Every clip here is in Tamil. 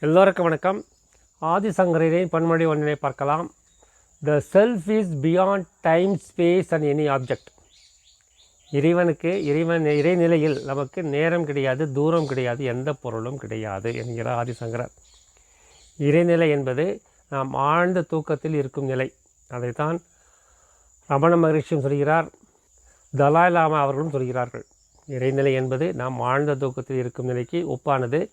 எல்லோருக்கும் வணக்கம். ஆதிசங்கரின் பன்மொழி ஒன்றினை பார்க்கலாம். The self is beyond time space and any object இறைவனுக்கு இறைவன் இறைநிலையில் நமக்கு நேரம் கிடையாது தூரம் கிடையாது எந்த பொருளும் கிடையாது என்கிறார் ஆதிசங்கரர். இறைநிலை என்பது நாம் ஆழ்ந்த தூக்கத்தில் இருக்கும் நிலை. அதைத்தான் ரமண மகரிஷியும் சொல்கிறார் தலாய் லாமா அவர்களும் சொல்கிறார்கள். இறைநிலை என்பது நாம் ஆழ்ந்த தூக்கத்தில் இருக்கும் நிலைக்கு ஒப்பானது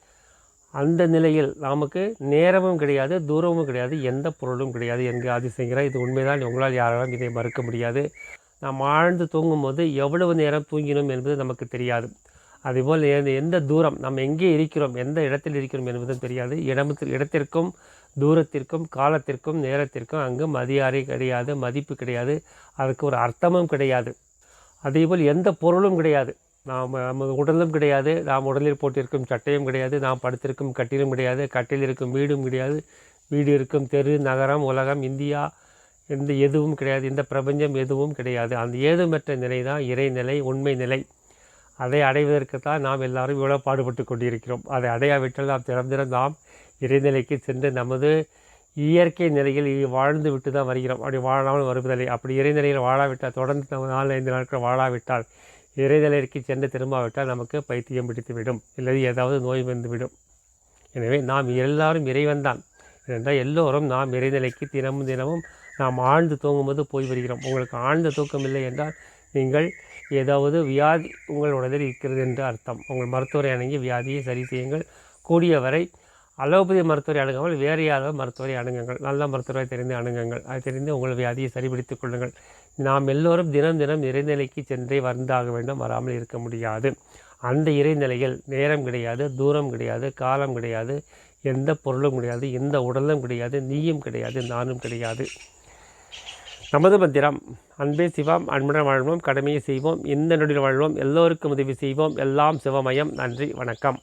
அந்த நிலையில் நமக்கு நேரமும் கிடையாது தூரமும் கிடையாது எந்த பொருளும் கிடையாது. என்று ஆதிசங்கிறார் இது உண்மைதான். உங்களால் யாராலும் இதை மறுக்க முடியாது. நாம் ஆழ்ந்து தூங்கும்போது எவ்வளவு நேரம் தூங்கினோம் என்பது நமக்கு தெரியாது. அதேபோல் எந்த- எந்த தூரம் நம்ம எங்கே இருக்கிறோம் எந்த இடத்தில் இருக்கிறோம் என்பதும் தெரியாது. இடமத்தில் இடத்திற்கும் தூரத்திற்கும் காலத்திற்கும் நேரத்திற்கும் அங்கு மதியாரை கிடையாது மதிப்பு கிடையாது. அதுக்கு ஒரு அர்த்தமும் கிடையாது. அதேபோல் எந்த பொருளும் கிடையாது. நாம் நமது உடலும் கிடையாது நாம் உடலில் போட்டிருக்கும் சட்டையும் கிடையாது நாம் படுத்திருக்கும் கட்டிலும் கிடையாது கட்டில் இருக்கும் வீடும் கிடையாது வீடு இருக்கும் தெரு நகரம் உலகம் இந்தியா எந்த எதுவும் கிடையாது இந்த பிரபஞ்சம் எதுவும் கிடையாது. அந்த ஏதுமற்ற நிலை தான் இறைநிலை உண்மை நிலை. அதை அடைவதற்கு தான் நாம் எல்லாரும் இவ்வளோ பாடுபட்டு கொண்டிருக்கிறோம். அதை அடையாவிட்டால் நாம் திறந்திரம் நாம் இறைநிலைக்கு சென்று நமது இயற்கை நிலையில் வாழ்ந்து விட்டு தான் வருகிறோம். அப்படி வாழாமல் வருவதில்லை. அப்படி இறைநிலையில் வாழாவிட்டால் தொடர்ந்து நம்ம நாலு ஐந்து நாட்கள் வாழாவிட்டால் இறைநிலைக்கு சென்று திரும்பாவிட்டால் நமக்கு பைத்தியம் பிடித்துவிடும் இல்லது ஏதாவது நோய் வந்துவிடும் எனவே நாம் எல்லாரும் இறைவன்தான். ஏனென்றால் எல்லோரும் நாம் இறைநிலைக்கு தினமும் தினமும் நாம் ஆழ்ந்து தூங்கும்போது போய் வருகிறோம். உங்களுக்கு ஆழ்ந்த தூக்கம் இல்லை என்றால் நீங்கள் ஏதாவது வியாதி உங்கள் உடலில் இருக்கிறது என்று அர்த்தம். உங்கள் மருத்துவரை அணுகி வியாதியை சரி செய்யுங்கள். கூடிய வரை அலோபதி மருத்துவரை அணுகாமல் வேறு யாராவது மருத்துவரை அணுகுங்கள். நல்ல மருத்துவரை தெரிந்து அணுகுங்கள். அது தெரிந்து உங்கள் வியாதியை சரிபிடித்துக் கொள்ளுங்கள். நாம் எல்லோரும் தினம் தினம் இறைநிலைக்கு சென்றே வந்தாக வேண்டும். வராமல் இருக்க முடியாது. அந்த இறைநிலையில் நேரம் கிடையாது தூரம் கிடையாது காலம் கிடையாது எந்த பொருளும் கிடையாது எந்த உடலும் கிடையாது நீயும் கிடையாது நானும் கிடையாது. நமது மந்திரம் அன்பே சிவம் அன்புடன் வாழ்வோம் கடமையை செய்வோம் இந்த நொடியில் வாழ்வோம் எல்லோருக்கும் உதவி செய்வோம் எல்லாம் சிவமயம். நன்றி வணக்கம்.